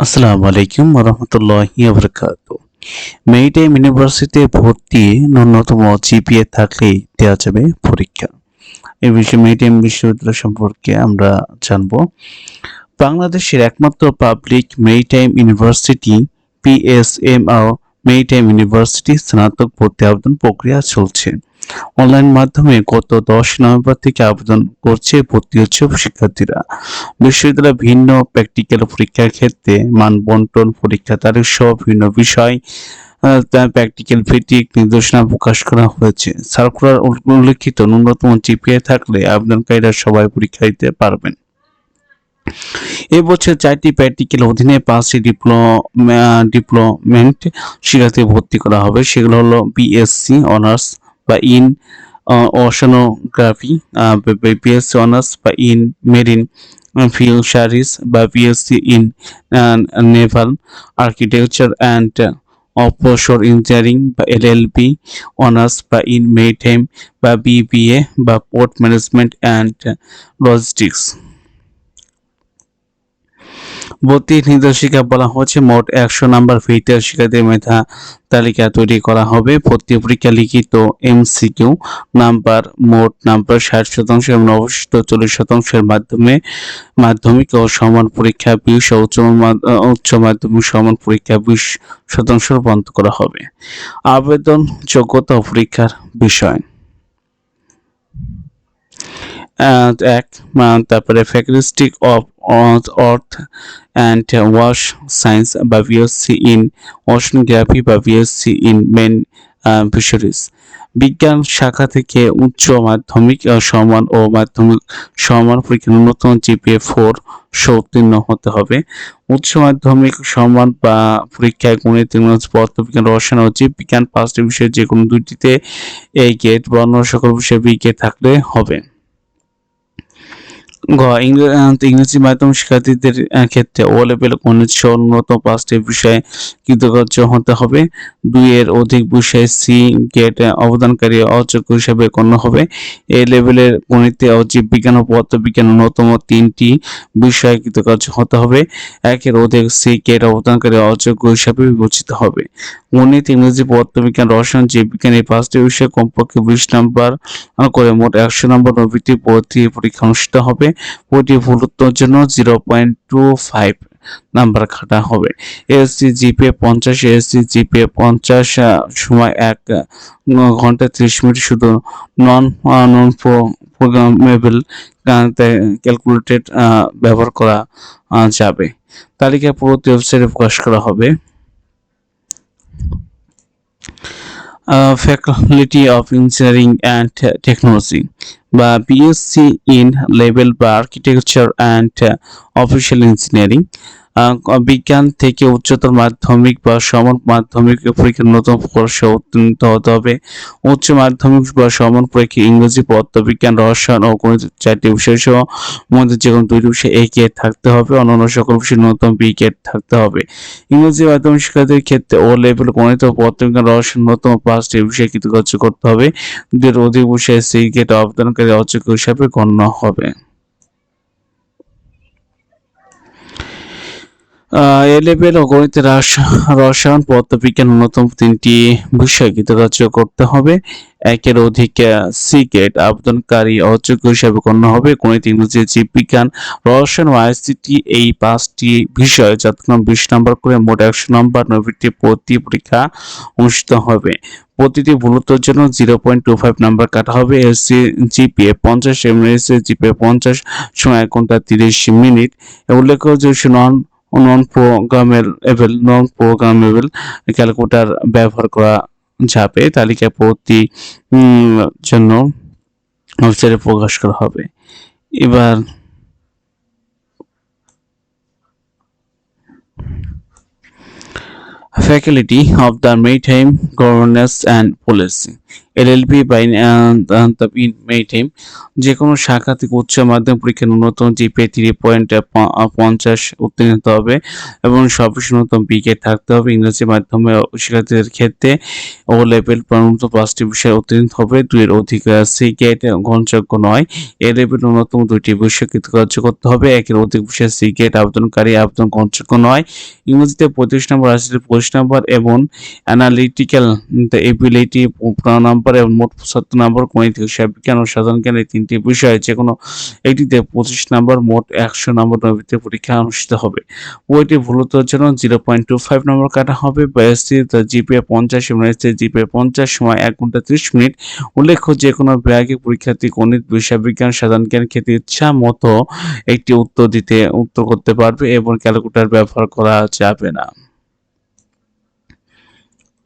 আসসালামু আলাইকুম রহমতুল্লাহি বরকাত মেরিটাইম ইউনিভার্সিটিতে ভর্তি ন্যূনতম জিপিএ থাকলেই দেওয়া যাবে পরীক্ষা। এই বিষয়ে মেরিটাইম বিশ্ববিদ্যালয় সম্পর্কে আমরা জানব। বাংলাদেশের একমাত্র public maritime university BSMR maritime university স্নাতক ভর্তি আবেদন প্রক্রিয়া চলছে। অনলাইন মাধ্যমে গত দশ নভেম্বর থেকে আবেদন করছে ভর্তি হচ্ছে শিক্ষার্থীরা। বিশ্ববিদ্যালয়ে ভিন্ন প্র্যাকটিক্যাল পরীক্ষার ক্ষেত্রে মান বন্টন পরীক্ষা তারিখ সহ ভিন্ন বিষয় প্র্যাকটিক্যাল ভিত্তিক নির্দেশনা প্রকাশ করা হয়েছে। সার্কুলার উল্লেখিত ন্যূনতম জিপিএ থাকলে আবেদনকারীরা সবাই পরীক্ষা দিতে পারবেন। এবছর চারটি প্র্যাকটিক্যাল অধীনে পাঁচটি ডিপ্লোমা ডিপ্লোমেন্ট শিক্ষার্থী ভর্তি করা হবে। সেগুলো হলো বিএসসি অনার্স বা ইন ওশানোগ্রাফি বিএসসি অনার্স বা ইন মেরিন ফিশারিজ বা BSc in naval, architecture and offshore engineering বা এলএলবি, অনার্স বা ইন মেরিটাইম বা বিবিএ বা পোর্ট ম্যানেজমেন্ট অ্যান্ড লজিস্টিক্স। ভর্তি নির্দেশিকা বলা হচ্ছে মোট একশো নাম্বার ভিত্তিতে শিক্ষার্থীর মেধা তালিকা তৈরি করা হবে। ভর্তি পরীক্ষা লিখিত এমসিকিউ নাম্বার, মোট নাম্বার ষাট শতাংশ এবং অবশিষ্ট চল্লিশ শতাংশের মাধ্যমে মাধ্যমিক ও সমান পরীক্ষা বিশ উচ্চ উচ্চ মাধ্যমিক সমান পরীক্ষা বিশ শতাংশ বন্ধ করা হবে। আবেদন যোগ্যতা পরীক্ষার বিষয়। এক তারপরে faculty of earth and wash science বা বিএসসি ইন ওশনগ্রাফি বা বিএসসি ইন মেন ফিশারিজ বিজ্ঞান শাখা থেকে উচ্চ মাধ্যমিক সমান ও মাধ্যমিক সমান পরীক্ষা ন্যূনতম জিপিএ ফোর উত্তীর্ণ হতে হবে। উচ্চ মাধ্যমিক সমান বা পরীক্ষায় গণিত পদার্থবিজ্ঞান, রসায়ন ও জীববিজ্ঞান পাঁচটি বিষয়ে যে কোনো দুইটিতে এই গেট বা অন্য সকল বিষয়ে বি থাকলে হবে। ইংরে- ইংরেজি মাধ্যম শিক্ষার্থীদের ক্ষেত্রে ও লেভেল গণিত সহ ন্যূনতম পাঁচটি বিষয়ে কৃতকার্য হতে হবে। দুই এর অধিক বিষয়ে সি গেট অবদানকারী অযোগ্য হিসেবে গণ্য হবে। এ লেভেলের গণিতে ও জীববিজ্ঞান ও পদার্থবিজ্ঞান অন্যতম তিনটি বিষয়ে কৃতকার্য হতে হবে। একের অধিক সি গেট অবদানকারী অযোগ্য হিসাবে বিবেচিত হবে। গণিত, ইংরেজি, পদার্থবিজ্ঞান, রসায়ন জীববিজ্ঞান এই পাঁচটি বিষয়ে কমপক্ষে বিশ নম্বর করে মোট একশো নম্বর ভর্তি পরীক্ষা অনুষ্ঠিত হবে। প্রতি ভুল জন্য zero point two five number কাটা হবে। এসসি জিপে পঞ্চাশ এসসি জিপে পঞ্চাশ সময় এক ঘণ্টা ত্রিশ মিনিট শুধু নন নন প্রোগ্রামেবল ক্যালকুলেটেড ব্যবহার করা যাবে। তালিকা পরবর্তী ওয়েবসাইটে প্রকাশ করা হবে। Faculty of engineering and technology বা বিএসসি ইন লেভেল বা আর্কিটেকচার অ্যান্ড অফিসিয়াল ইঞ্জিনিয়ারিং বিজ্ঞান থেকে উচ্চতর মাধ্যমিক বা সমান মাধ্যমিক পরীক্ষার নতুন কোর্সে উত্তীর্ণ হতে হবে। উচ্চ মাধ্যমিক বা সমান পরীক্ষা ইংরেজি, পদার্থবিজ্ঞান, রসায়ন ও গণিত চারটি বিষয় সহ মধ্যে যে কোনো দুইটি বিষয়ে এ গেট থাকতে হবে। অন্যান্য সকল বিষয়ে নতুন বি গেট থাকতে হবে। ইংরেজি মাধ্যমিক শিক্ষার্থীর ক্ষেত্রে ও লেভেল গণিত ও পদার্থবিজ্ঞান, রসায়ন নতুন পাঁচটি বিষয়ে কৃতকার্য করতে হবে। দুইয়ের অধিক বিষয়ে সি গেট আবেদনকারী অযোগ্য হিসাবে গণ্য হবে। এ লেভেল ও গণিতের রাস- রসায়ন, পদার্থবিজ্ঞান অন্যতম তিনটি বিষয় গীত কৃতকার্য করতে হবে। একের অধিক সি গেট আবেদনকারী অযোগ্য হিসাবে গণ্য হবে। গণিত, ইংরেজি, জীববিজ্ঞান, রসায়ন ও আইসিটি এই পাঁচটি বিষয় যতক্ষণ বিশ নম্বর করে মোট একশো নম্বর নব্বইটি প্রতি পরীক্ষা অনুষ্ঠিত হবে। প্রতিটি ভুলত্বের জন্য zero point two five number কাটা হবে। এসসি জিপিএ পঞ্চাশ এম এস জিপিএ পঞ্চাশ, সময় এক ঘণ্টা তিরিশ মিনিট। উল্লেখ্য যে non non programmable non programmable calculator ব্যবহার করা যাবে। তালিকা প্রতি জন্য ওয়েবসাইটে প্রকাশ করা হবে। এবার faculty of the maritime governance and বলেছি এলএলবি বাই ইন মেই যে কোনো শাখা থেকে উচ্চ মাধ্যমিক পরীক্ষার ন্যূনতম জিপে থ্রি পয়েন্ট পঞ্চাশ উত্তীর্ণ হতে হবে এবং সর্বশেষ ন্যূনতম বিকে থাকতে হবে ইংরেজি মাধ্যমে শিক্ষার্থীদের ক্ষেত্রে। ও লেভেল প্রণত পাঁচটি বিষয়ে উত্তীর্ণ হবে, দুইয়ের অধিক সি গেট গ্রহণযোগ্য নয়। এ লেভেল ন্যূনতম দুইটি বিষয় কৃতকার্য করতে হবে, একের অধিক বিষয়ে সি গেট আবেদনকারী আবেদন গ্রহণযোগ্য নয়। ইংরেজিতে পঁয়ত্রিশ নম্বর রাশিতে পঁচিশ নম্বর এবং অ্যানালিটিক্যাল এবিলিটি পনেরো নম্বর এবং মোট সত্তর নম্বর গণিত হিসাব ও সাধারণ জ্ঞান এই তিনটি বিষয় যে কোনো একটিতে পঁচিশ নম্বর, মোট একশো নম্বর নৈবিত্য পরীক্ষা অনুষ্ঠিত হবে। বইটি ভুলতার জন্য zero point two five number কাটা হবে। বয়সটি জিপিএ পঞ্চাশ এবং এসটি জিপিএ পঞ্চাশ সময় এক ঘণ্টা ত্রিশ মিনিট। উল্লেখ্য যে কোনো বিভাগে পরীক্ষার্থী গণিত বিষয় বিজ্ঞান সাধারণ জ্ঞান ক্ষেত্রে ইচ্ছা মতো একটি উত্তর দিতে, উত্তর করতে পারবে এবং ক্যালকুলেটর ব্যবহার করা যাবে না।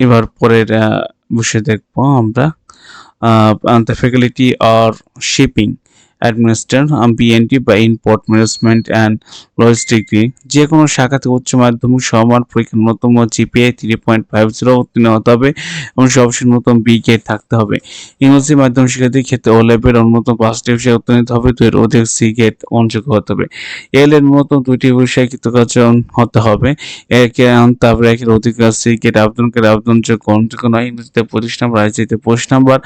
এবার পরের দেখব দেখব আমরা দ্য ফ্যাকাল্টি আর শিপিং অ্যাডমিনিস্ট্রেশন বিএনটি বা ইম্পোর্ট ম্যানেজমেন্ট অ্যান্ড লজিস্টিক যে কোনো শাখাতে উচ্চ মাধ্যমিক সমান পরীক্ষা ন্যূনতম GPA three point five zero উত্তীর্ণ হতে হবে এবং সবশেষ ন্যূনতম বি গেট থাকতে হবে। ইংরেজি মাধ্যম শিক্ষার্থীর ক্ষেত্রে ও লেভেল ন্যূনতম পাঁচটি বিষয়ে উত্তীর্ণ হতে হবে, দুইয়ের অধিক সি গেট অঞ্চল হতে হবে। এল এর ন্যূনতম দুইটি বিষয়ে কৃতকার্য হতে হবে। তারপরে একের অধিক সি গেট আবেদনকারী আবেদনযোগ্য গ্রহণযোগ্য নয় ইংরেজিতে পঁচিশ নম্বর আইসিতে পঁচিশ নম্বর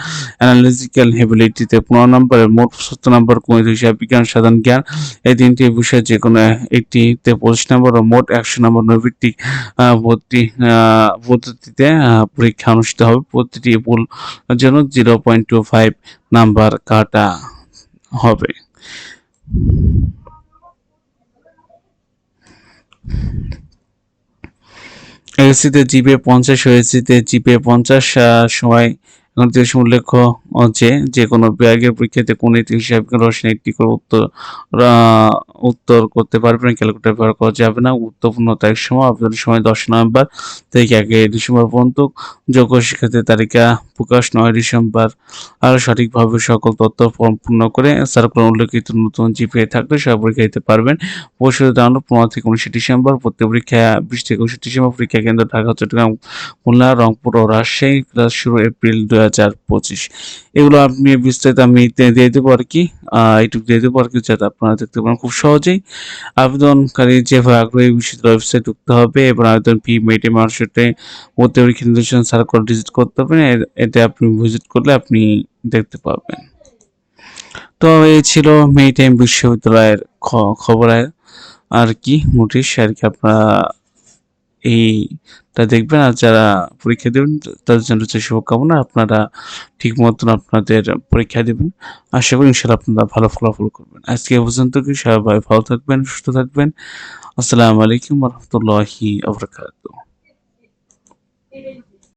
অ্যানালিটিক্যাল হেবিলিটিতে পনেরো নম্বর, মোট সত্তর নম্বর গণিত হিসাব বিজ্ঞান, সাধারণ জ্ঞান। এই তিনটি বিষয়ে যে কোনো একটিতে পঁচিশ নম্বর ও মোট একশো নম্বর নৈবিত্তিক ভর্তি পদ্ধতিতে পরীক্ষা অনুষ্ঠিত হবে। প্রতিটি ভুল জন্য zero point two five number কাটা হবে। এসিতে জিপে পঞ্চাশ হয়েছিতে জিপে পঞ্চাশ সময় দেশ উল্লেখ্য যে যে কোনো বিভাগের পরীক্ষাতে একটি হিসাব রসিন একটি করে উত্তর উত্তর করতে পারবেন ক্যালকুলেটর ব্যবহার করা যাবে না। গুরুত্বপূর্ণ তারিখ সময় আবেদনের সময় দশ নভেম্বর থেকে একে ডিসেম্বর পর্যন্ত যোগ্য শিক্ষার্থীর তালিকা প্রকাশ নয়। ডিসেম্বর আর সঠিকভাবে সকল তথ্য ফর্ম পূর্ণ করে সার্কুলার উল্লেখিত নতুন জিপিএ থাকলে সব পরীক্ষা দিতে পারবেন। পরিষদের জানানো পনেরো থেকে উনিশে ডিসেম্বর, প্রত্যেক পরীক্ষা বিশ থেকে উনিশে ডিসেম্বর, পরীক্ষা কেন্দ্র ঢাকা, চট্টগ্রাম, খুলনা, রংপুর ও রাজশাহী। ক্লাস শুরু এপ্রিল দুই হাজার পঁচিশ। এগুলো আপনি বিস্তারিত আমি দিয়ে দেবো আর কি। দিয়ে দেবো আর কি, যাতে আপনারা দেখতে পারেন খুব সহজেই। আবেদনকারী যেভাবে আগ্রহী ওয়েবসাইট ঢুকতে হবে এবং আবেদন ফি মেটে নির্দেশন ভিজিট করতে এতে আপনি ভিজিট করলে আপনি দেখতে পাবেন তো এই ছিল মেই টাইম বিশ্ববিদ্যালয়ের খবরের আর কি নোটিশ। আর কি আপনারা এইটা দেখবেন আর যারা পরীক্ষা দেবেন, তাদের জন্য হচ্ছে শুভকামনা, আপনারা ঠিক মতন আপনাদের পরীক্ষা দেবেন। আশা করি ইনশাল্লাহ আপনারা ভালো ফলাফল করবেন। আজকে পর্যন্ত কি, সবাই ভালো থাকবেন, সুস্থ থাকবেন। আসসালামু আলাইকুম রহমতুল্লাহি আবরকাত